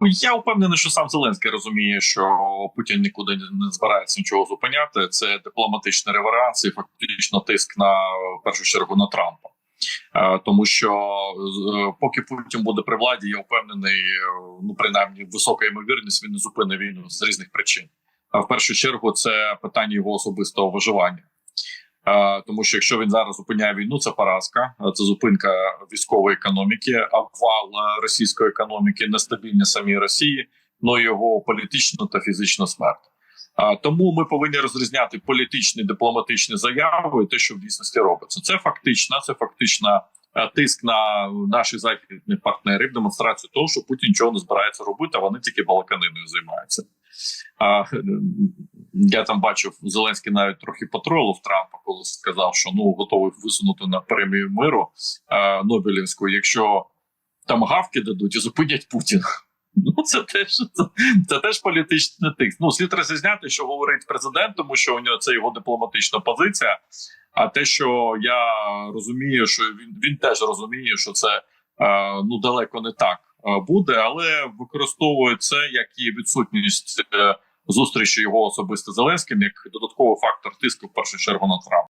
Я впевнений, що сам Зеленський розуміє, що Путін нікуди не збирається нічого зупиняти. Це дипломатичний реверанс і фактично тиск на в першу чергу на Трампа. Е, Тому що е, поки Путін буде при владі, я впевнений, е, ну принаймні висока ймовірність він не зупинить війну з різних причин. А в першу чергу це питання його особистого виживання. Тому що якщо він зараз зупиняє війну, це поразка, це зупинка військової економіки, обвал е, російської економіки, нестабільність самій Росії, ну його політичну та фізичну смерть. А тому ми повинні розрізняти політичні дипломатичні заяви те, що в дійсності робиться. Це фактично, це фактично е, тиск на наших західних партнерів, демонстрацію того, що Путін нічого не збирається робити, а вони тільки балаканиною займаються. Я там бачив Зеленський навіть трохи потролив Трампа, коли сказав, що ну готовий висунути на премію миру е, Нобелівську, якщо там гавки дадуть і зупинять Путіна. Ну, це теж це, теж політичний тиск. Ну слід розрізняти, що говорить президент, тому що у нього це його дипломатична позиція. А те, що я розумію, що він він теж розуміє, що це е, ну далеко не так е, буде, але використовує це як і відсутність е, зустрічі його особисто Зеленським, як додатковий фактор тиску в першу чергу на Трампа.